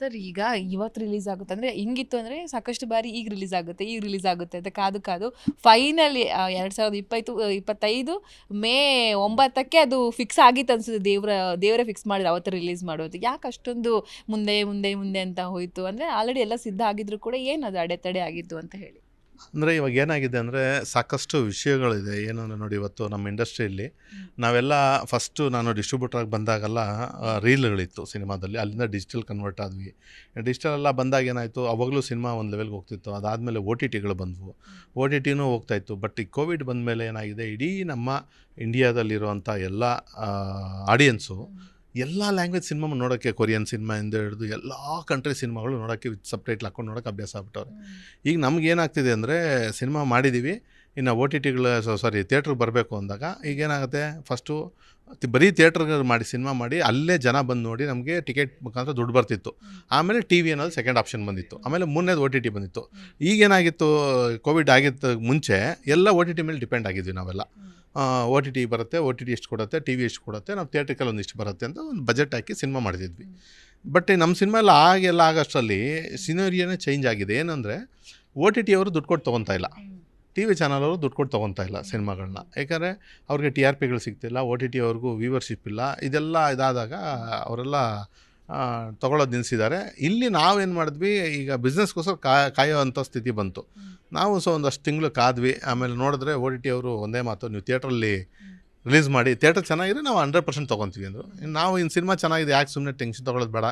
Sir, ಈಗ ಇವತ್ತು release ಆಗುತ್ತೆ. ಅಂದರೆ ಹೆಂಗಿತ್ತು ಅಂದರೆ ಸಾಕಷ್ಟು ಬಾರಿ ಈಗ ರಿಲೀಸ್ ಆಗುತ್ತೆ, ಈಗ ರಿಲೀಸ್ ಆಗುತ್ತೆ ಅಂತ ಕಾದು ಕಾದು ಫೈನಲಿ ಎರಡು ಸಾವಿರದ ಇಪ್ಪತ್ತು ಇಪ್ಪತ್ತೈದು ಮೇ ಒಂಬತ್ತಕ್ಕೆ ಅದು ಫಿಕ್ಸ್ ಆಗಿತ್ತು ಅನಿಸುತ್ತೆ. ದೇವರ, ದೇವರೇ ಫಿಕ್ಸ್ ಮಾಡಿದ್ರು ಅವತ್ತು ರಿಲೀಸ್ ಮಾಡೋದು ಯಾಕೆ ಅಷ್ಟೊಂದು ಮುಂದೆ ಮುಂದೆ ಮುಂದೆ ಅಂತ ಹೋಯಿತು? ಅಂದರೆ ಆಲ್ರೆಡಿ ಎಲ್ಲ ಸಿದ್ಧ ಆಗಿದ್ರು ಕೂಡ ಏನು ಅದು ಅಡೆತಡೆ ಆಗಿತ್ತು ಅಂತ ಹೇಳಿ. ಅಂದರೆ ಇವಾಗ ಏನಾಗಿದೆ ಅಂದರೆ ಸಾಕಷ್ಟು ವಿಷಯಗಳಿದೆ. ಏನು ನೋಡಿ ಇವತ್ತು ನಮ್ಮ ಇಂಡಸ್ಟ್ರಿಯಲ್ಲಿ ನಾವೆಲ್ಲ ಫಸ್ಟು ನಾನು ಡಿಸ್ಟ್ರಿಬ್ಯೂಟ್ರಾಗಿ ಬಂದಾಗೆಲ್ಲ ರೀಲ್ಗಳಿತ್ತು ಸಿನಿಮಾದಲ್ಲಿ. ಅಲ್ಲಿಂದ ಡಿಜಿಟಲ್ ಕನ್ವರ್ಟ್ ಆದ್ವಿ. ಡಿಜಿಟಲ್ ಎಲ್ಲ ಬಂದಾಗ ಏನಾಯಿತು ಅವಾಗಲೂ ಸಿನಿಮಾ ಒಂದು ಲೆವೆಲ್ಗೆ ಹೋಗ್ತಿತ್ತು. ಅದಾದಮೇಲೆ ಓ ಟಿ ಟಿಗಳು ಬಂದವು. ಓ ಟಿ ಟಿನೂ ಹೋಗ್ತಾಯಿತ್ತು. ಬಟ್ ಈ ಕೋವಿಡ್ ಬಂದಮೇಲೆ ಏನಾಗಿದೆ ಇಡೀ ನಮ್ಮ ಇಂಡಿಯಾದಲ್ಲಿರುವಂಥ ಎಲ್ಲ ಆಡಿಯನ್ಸು ಎಲ್ಲ ಲ್ಯಾಂಗ್ವೇಜ್ ಸಿನಿಮಾ ನೋಡೋಕ್ಕೆ ಕೊರಿಯನ್ ಸಿನಿಮಾಯಿಂದ ಹಿಡಿದು ಎಲ್ಲ ಕಂಟ್ರಿ ಸಿನಿಮಾಗಳು ನೋಡೋಕ್ಕೆ ವಿತ್ ಸಪ್ರೇಟ್ ಹಾಕೊಂಡು ನೋಡೋಕೆ ಅಭ್ಯಾಸ ಆಗ್ಬಿಟ್ಟವ್ರೆ. ಈಗ ನಮ್ಗೆ ಏನಾಗ್ತಿದೆ ಅಂದರೆ ಸಿನಿಮಾ ಮಾಡಿದ್ದೀವಿ ಇನ್ನು ಓ ಟಿ ಟಿಗಳ ಸಾರಿ ಥಿಯೇಟ್ರಿಗೆ ಬರಬೇಕು ಅಂದಾಗ ಈಗ ಏನಾಗುತ್ತೆ ಫಸ್ಟು ಬರೀ ಥಿಯೇಟ್ರ್ಗಳು ಮಾಡಿ ಸಿನಿಮಾ ಮಾಡಿ ಅಲ್ಲೇ ಜನ ಬಂದು ನೋಡಿ ನಮಗೆ ಟಿಕೆಟ್ ಮುಖಾಂತರ ದುಡ್ಡು ಬರ್ತಿತ್ತು. ಆಮೇಲೆ ಟಿ ವಿ ಅನ್ನೋದು ಸೆಕೆಂಡ್ ಆಪ್ಷನ್ ಬಂದಿತ್ತು. ಆಮೇಲೆ ಮೂರನೇದು ಓ ಟಿ ಟಿ ಬಂದಿತ್ತು. ಈಗೇನಾಗಿತ್ತು ಕೋವಿಡ್ ಆಗಿತ್ತು ಮುಂಚೆ ಎಲ್ಲ ಓ ಟಿ ಟಿ ಮೇಲೆ ಡಿಪೆಂಡ್ ಆಗಿದ್ವಿ ನಾವೆಲ್ಲ. ಓ ಟಿ ಟಿ ಬರುತ್ತೆ ಒ ಟಿ ಟಿ ಎಷ್ಟು ಕೊಡುತ್ತೆ ಟಿ ವಿ ಎಷ್ಟು ಕೊಡುತ್ತೆ ನಾವು ಥಿಯೇಟ್ರಿಕಲ್ಲಿ ಒಂದಿಷ್ಟು ಬರುತ್ತೆ ಅಂತ ಒಂದು ಬಜೆಟ್ ಹಾಕಿ ಸಿನಿಮಾ ಮಾಡಿದ್ವಿ ಬಟ್ ನಮ್ಮ ಸಿನಿಮಾ ಎಲ್ಲ ಆಗೆಲ್ಲ ಆಗೋಷ್ಟರಲ್ಲಿ ಸಿನರಿಯೇ ಚೇಂಜ್ ಆಗಿದೆ ಏನಂದರೆ ಒ ಟಿ ಟಿ ಅವರು ದುಡ್ಡು ಕೊಟ್ಟು ತೊಗೊತಾ ಇಲ್ಲ. ಟಿ ವಿ ಚಾನಲ್ ಅವರು ದುಡ್ಡು ಕೊಟ್ಟು ತೊಗೊತಾ ಇಲ್ಲ ಸಿನಿಮಾಗಳನ್ನ ಯಾಕಂದರೆ ಅವ್ರಿಗೆ ಟಿ ಆರ್ ಪಿಗಳು ಸಿಗ್ತಿಲ್ಲ ಓ ಟಿ ಟಿ ಅವ್ರಿಗೂ ವ್ಯೂವರ್ಶಿಪ್ ಇಲ್ಲ ಇದೆಲ್ಲ ಇದಾದಾಗ ಅವರೆಲ್ಲ ತೊಗೊಳೋದು ನಿಲ್ಲಿಸಿದ್ದಾರೆ ಇಲ್ಲಿ ನಾವೇನು ಮಾಡಿದ್ವಿ, ಈಗ ಬಿಸ್ನೆಸ್ಗೋಸ್ಕರ ಕಾಯೋ ಅಂಥ ಸ್ಥಿತಿ ಬಂತು. ನಾವು ಸೊ ಒಂದಷ್ಟು ತಿಂಗಳು ಕಾದ್ವಿ. ಆಮೇಲೆ ನೋಡಿದ್ರೆ ಓ ಟಿ ಟಿ ಅವರು ಒಂದೇ ಮಾತು, ನೀವು ಥಿಯೇಟ್ರಲ್ಲಿ ರಿಲೀಸ್ ಮಾಡಿ, ಥಿಯೇಟರ್ ಚೆನ್ನಾಗಿದ್ರೆ ನಾವು ಹಂಡ್ರೆಡ್ ಪರ್ಸೆಂಟ್ ತೊಗೊತೀವಿ ಅಂದರು. ನಾವು ಇನ್ನು ಸಿನಿಮಾ ಚೆನ್ನಾಗಿದೆ, ಯಾಕೆ ಸುಮ್ಮನೆ ಟೆನ್ಷನ್ ತೊಗೊಳ್ಳೋದು ಬೇಡ.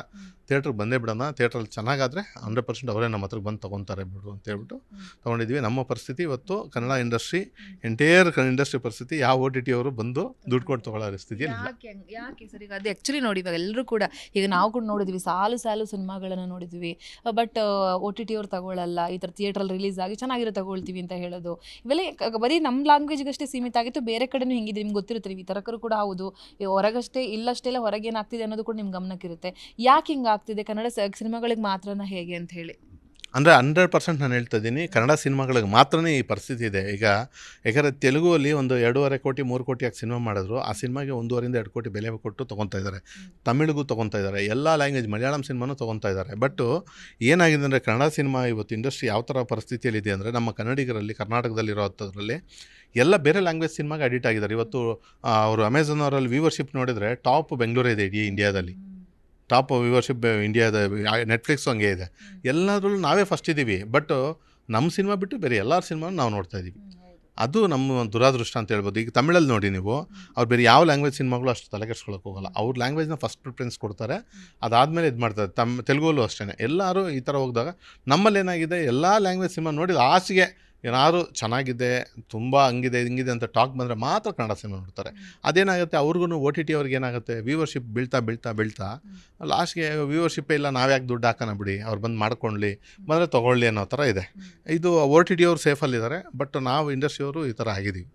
ಥಿಯೇಟ್ರಿಗೆ ಬಂದೇ ಬಿಡೋಣ ಥಿಯೇಟ್ರಲ್ಲಿ ಚೆನ್ನಾಗಾದರೆ ಹಂಡ್ರೆಡ್ ಪರ್ಸೆಂಟ್ ಅವರೇ ನಮ್ಮ ಹತ್ರಕ್ಕೆ ಬಂದು ತೊಗೊತಾರೆ ಬಿಡು ಅಂತ ಹೇಳ್ಬಿಟ್ಟು ತೊಗೊಂಡಿದ್ವಿ ನಮ್ಮ ಪರಿಸ್ಥಿತಿ ಇವತ್ತು ಕನ್ನಡ ಇಂಡಸ್ಟ್ರಿ ಎಂಟೈರ್ ಇಂಡಸ್ಟ್ರಿ ಪರಿಸ್ಥಿತಿ ಯಾವ ಓ ಟಿ ಟಿ ಅವರು ಬಂದು ದುಡ್ಡು ಕೊಟ್ಟು ತೊಗೊಳ್ಳೋ ಸ್ಥಿತಿಯಲ್ಲಿ ಯಾಕೆ ಯಾಕೆ ಸರ್ ಈಗ ಅದು ಆ್ಯಕ್ಚುಲಿ ನೋಡಿ ಇವಾಗ ಎಲ್ಲರೂ ಕೂಡ ಈಗ ನಾವು ಕೂಡ ನೋಡಿದ್ವಿ ಸಾಲು ಸಾಲು ಸಿನಿಮಾಗಳನ್ನು ನೋಡಿದ್ವಿ. ಬಟ್ ಒ ಟಿ ಟಿ ಅವ್ರು ತಗೊಳ್ಳಲ್ಲ ಈ ಥರ ಥಿಯೇಟ್ರಲ್ಲಿ ರಿಲೀಸ್ ಆಗಿ ಚೆನ್ನಾಗಿರೋ ತಗೊಳ್ತೀವಿ ಅಂತ ಹೇಳೋದು. ಇವೆಲ್ಲ ಬರೀ ನಮ್ಮ ಲ್ಯಾಂಗ್ವೇಜ್ಗಷ್ಟೇ ಸೀಮಿತ ಆಗಿತ್ತು ಬೇರೆ ಕಡೆನೂ ಹಿಂಗಿದೆ ನಿಮ್ಗೆ ಗೊತ್ತಿರುತ್ತೆ ಈ ತರಕರು ಕೂಡ ಹೌದು. ಹೊರಗಷ್ಟೇ ಇಲ್ಲಷ್ಟೇ ಹೊರಗೆ ಏನಾಗ್ತಿದೆ ಅನ್ನೋದು ಕೂಡ ನಿಮ್ಗೆ ಗಮನಕ್ಕಿರುತ್ತೆ. ಯಾಕೆ ಹಿಂಗೆ ಆಗ್ತಿದೆ. ಕನ್ನಡ ಸಿನಿಮಾಗಳಿಗೆ ಮಾತ್ರನ ಹೇಗೆ ಅಂತ ಹೇಳಿ. ಅಂದರೆ ಹಂಡ್ರೆಡ್ ಪರ್ಸೆಂಟ್ ನಾನು ಹೇಳ್ತಾ ಇದ್ದೀನಿ ಕನ್ನಡ ಸಿನಿಮಾಗಳಿಗೆ ಮಾತ್ರನೇ ಈ ಪರಿಸ್ಥಿತಿ ಇದೆ. ಈಗ ಯಾಕಂದರೆ ತೆಲುಗುವಲ್ಲಿ ಒಂದು ಎರಡೂವರೆ ಕೋಟಿ, ಮೂರು ಕೋಟಿ ಹಾಕಿ ಸಿನಿಮಾ ಮಾಡಿದ್ರು, ಆ ಸಿನಿಮಾಗೆ ಒಂದೂವರೆಯಿಂದ ಎರಡು ಕೋಟಿ ಬೆಲೆ ಕೊಟ್ಟು ತೊಗೊತಾ ಇದ್ದಾರೆ. ತಮಿಳಿಗೂ ತೊಗೊತಾ ಇದ್ದಾರೆ. ಎಲ್ಲ ಲ್ಯಾಂಗ್ವೇಜ್ ಮಲಯಾಳಂ ಸಿನಿಮಾನೂ ತೊಗೊತಾ ಇದ್ದಾರೆ. ಬಟ್ಟು ಏನಾಗಿದೆ ಅಂದರೆ ಕನ್ನಡ ಸಿನಿಮಾ ಇವತ್ತು ಇಂಡಸ್ಟ್ರಿ ಯಾವ ಥರ ಪರಿಸ್ಥಿತಿಯಲ್ಲಿದೆ ಅಂದರೆ ನಮ್ಮ ಕನ್ನಡಿಗರಲ್ಲಿ, ಕರ್ನಾಟಕದಲ್ಲಿರೋದ್ರಲ್ಲಿ ಎಲ್ಲ ಬೇರೆ ಲ್ಯಾಂಗ್ವೇಜ್ ಸಿನಿಮಾಗೆ ಅಡಿಟ್ ಆಗಿದ್ದಾರೆ. ಇವತ್ತು ಅವರು ಅಮೆಝಾನ್ ಅವರಲ್ಲಿ ವ್ಯೂವರ್ಶಿಪ್ ನೋಡಿದರೆ ಟಾಪ್ ಬೆಂಗಳೂರೇ ಇದೆ ಇಡೀ ಇಂಡಿಯಾದಲ್ಲಿ ಟಾಪ್ ವ್ಯೂವರ್ಶಿಪ್ ಇಂಡಿಯಾದ ನೆಟ್ಫ್ಲಿಕ್ಸ್ ಹಂಗೆ ಇದೆ. ಎಲ್ಲದರಲ್ಲೂ ನಾವೇ ಫಸ್ಟ್ ಇದ್ದೀವಿ ಬಟ್ ನಮ್ಮ ಸಿನಿಮಾ ಬಿಟ್ಟು ಬೇರೆ ಎಲ್ಲರ ಸಿನಿಮಾ ನಾವು ನೋಡ್ತಾ ಇದ್ದೀವಿ ಅದು ನಮ್ಮ ದುರಾದೃಷ್ಟ ಅಂತ ಹೇಳ್ಬೋದು. ಈಗ ತಮಿಳಲ್ಲಿ ನೋಡಿ ನೀವು ಅವ್ರು ಬೇರೆ ಯಾವ ಲ್ಯಾಂಗ್ವೇಜ್ ಸಿನಿಮಾಗಳು ಅಷ್ಟು ತಲೆ ಕೆಡ್ಸ್ಕೊಳಕ್ಕೆ ಹೋಗಲ್ಲ. ಅವ್ರ ಲ್ಯಾಂಗ್ವೇಜ್ನ ಫಸ್ಟ್ ಪ್ರಿಫರೆನ್ಸ್ ಕೊಡ್ತಾರೆ. ಅದಾದಮೇಲೆ ಇದು ಮಾಡ್ತಾರೆ. ತಮ್ಮ ತೆಲುಗಲ್ಲೂ ಅಷ್ಟೇ ಎಲ್ಲರೂ ಈ ಥರ ಹೋಗಿದಾಗ ನಮ್ಮಲ್ಲಿ ಏನಾಗಿದೆ ಎಲ್ಲ ಲ್ಯಾಂಗ್ವೇಜ್ ಸಿನಿಮಾ ನೋಡಿದ ಲಾಸ್ಟ್ಗೆ ಏನಾದ್ರು ಚೆನ್ನಾಗಿದೆ ತುಂಬ ಹಂಗಿದೆ ಹಿಂಗಿದೆ ಅಂತ ಟಾಕ್ ಬಂದರೆ ಮಾತ್ರ ಕನ್ನಡ ಸಿನಿಮಾ ನೋಡ್ತಾರೆ. ಅದೇನಾಗುತ್ತೆ ಅವ್ರಿಗೂ ಓ ಟಿ ಟಿ ಅವ್ರಿಗೆ ಏನಾಗುತ್ತೆ ವ್ಯೂವರ್ಶಿಪ್ ಬೀಳ್ತಾ ಬೀಳ್ತಾ ಬೀಳ್ತಾ ಲಾಸ್ಟ್ಗೆ ವ್ಯೂವರ್ಶಿಪ್ಪೇ ಇಲ್ಲ ನಾವು ಯಾಕೆ ದುಡ್ಡು ಹಾಕೋಣ ಬಿಡಿ ಅವ್ರು ಬಂದು ಮಾಡ್ಕೊಳ್ಳಿ ಬಂದರೆ ತೊಗೊಳ್ಳಿ ಅನ್ನೋ ಥರ ಇದೆ. ಇದು ಓ ಟಿ ಟಿ ಅವರು ಸೇಫಲ್ಲಿದ್ದಾರೆ ಬಟ್ ನಾವು ಇಂಡಸ್ಟ್ರಿಯವರು ಈ ಥರ ಆಗಿದ್ದೀವಿ